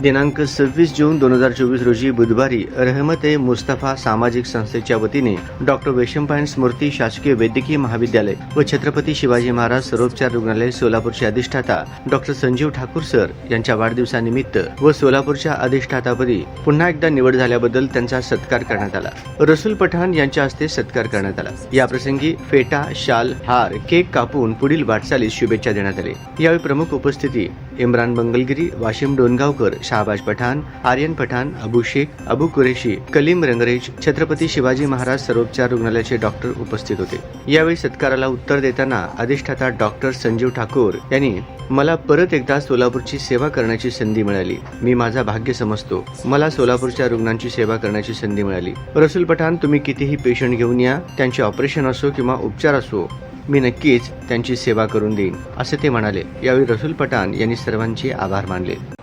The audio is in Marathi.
दिनांक सव्वीस जून दोन हजार चोवीस रोजी बुधवारी रहमत ए मुस्तफा सामाजिक संस्थेच्या वतीने डॉक्टर वेशंपायन स्मृती शासकीय वैद्यकीय महाविद्यालय व छत्रपती शिवाजी महाराज सर्वोपचार रुग्णालय सोलापूरचे अधिष्ठाता डॉक्टर संजीव ठाकूर सर यांच्या वाढदिवसानिमित्त व सोलापूरच्या अधिष्ठातापदी पुन्हा एकदा निवड झाल्याबद्दल त्यांचा सत्कार करण्यात आला. रसूल पठाण यांच्या हस्ते सत्कार करण्यात आला. याप्रसंगी फेटा शाल हार केक कापून पुढील वाटचालीस शुभेच्छा देण्यात आले. यावेळी प्रमुख उपस्थिती इम्रान मंगलगिरी वाशिम डोनगावकर शाहबाज पठाण आर्यन पठाण अबू शेख अबू कुरेशी कलीम रंगरेज छत्रपती शिवाजी महाराज सर्वोपचार रुग्णालयाचे डॉक्टर उपस्थित होते. यावेळी सत्काराला उत्तर देताना अधिष्ठाता डॉक्टर संजीव ठाकूर यांनी मला परत एकदा सोलापूरची सेवा करण्याची संधी मिळाली. मी माझा भाग्य समजतो. मला सोलापूरच्या रुग्णांची सेवा करण्याची संधी मिळाली. रसूल पठाण तुम्ही कितीही पेशंट घेऊन या. त्यांचे ऑपरेशन असो किंवा उपचार असो मी नक्कीच त्यांची सेवा करून देईन. असे ते म्हणाले. यावेळी रसूल पठाण यांनी सर्वांचे आभार मानले.